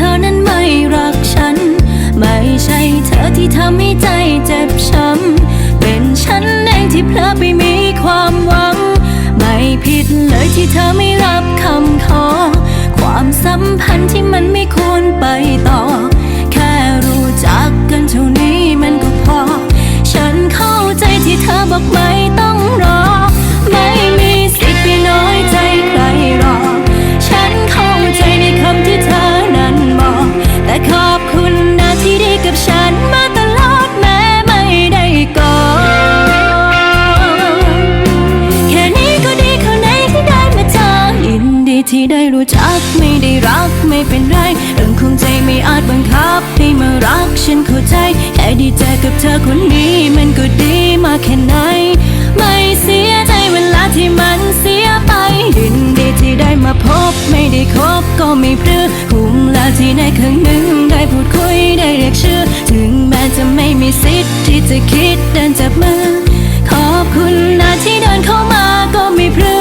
ธอนั้นไม่รักฉัน ไม่ใช่เธอที่ทำให้ใจเจ็บช้ำ เป็นฉันเองที่เพลอไปมีความหวัง ไม่ผิดเลยที่เธอไม่รับคำขอ ความสัมพันธ์ที่มันไม่ควรไปต่อ แค่รู้จักกันเท่านี้มันก็พอ ฉันเข้าใจที่เธอบอกไม่ รู้จักไม่ได้รักไม่เป็นไรเรื่องของใจไม่อาจบังคับให้มารักฉันเข้าใจ แค่ดีใจกับเธอคนนี้มันก็ดีมากแค่ไหน ไม่เสียใจเวลาที่มันเสียไปยินดีที่ได้มาพบไม่ได้คบก็ไม่พรือคุ้มแล้วที่ในครั้งหนึ่งได้พูดคุยได้เรียกชื่อ ถึงแม้จะไม่มีสิทธิ์ที่จะคิดเดินจับมือ ขอบคุณนะที่เดินเข้ามาก็ไม่พลื้